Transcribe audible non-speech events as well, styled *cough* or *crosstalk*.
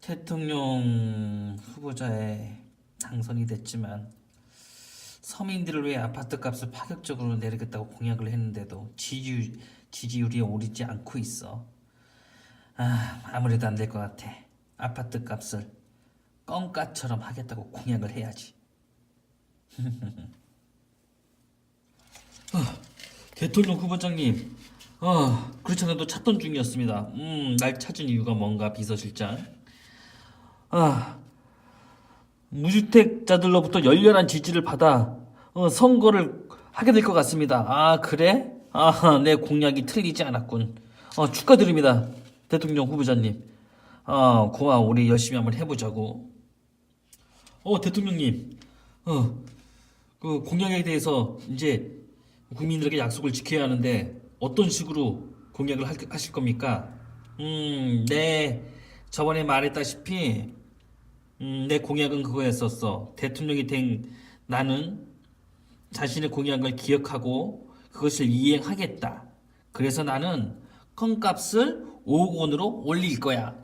대통령 후보자에 당선이 됐지만 서민들을 위해 아파트 값을 파격적으로 내리겠다고 공약을 했는데도 지지율, 지지율이 오르지 않고 있어. 아, 아무래도 안 될 것 같아. 아파트 값을 껌값처럼 하겠다고 공약을 해야지. 아, *laughs* 대통령 후보장님, 아, 그렇지 않아도 찾던 중이었습니다. 음, 날 찾은 이유가 뭔가 비서실장. 아, 무주택자들로부터 열렬한 지지를 받아 어, 선거를 하게 될 것 같습니다. 아, 그래? 아, 내 공약이 틀리지 않았군. 어, 축하드립니다. 대통령 후보자님. 아, 고마워. 우리 열심히 한번 해보자고. 어, 대통령님. 어, 그 공약에 대해서 이제 국민들에게 약속을 지켜야 하는데 어떤 식으로 공약을 할- 하실 겁니까? 음, 네. 저번에 말했다시피 음, 내 공약은 그거였었어. 대통령이 된 나는 자신의 공약을 기억하고 그것을 이행하겠다. 그래서 나는 껌값을 5억 원으로 올릴 거야.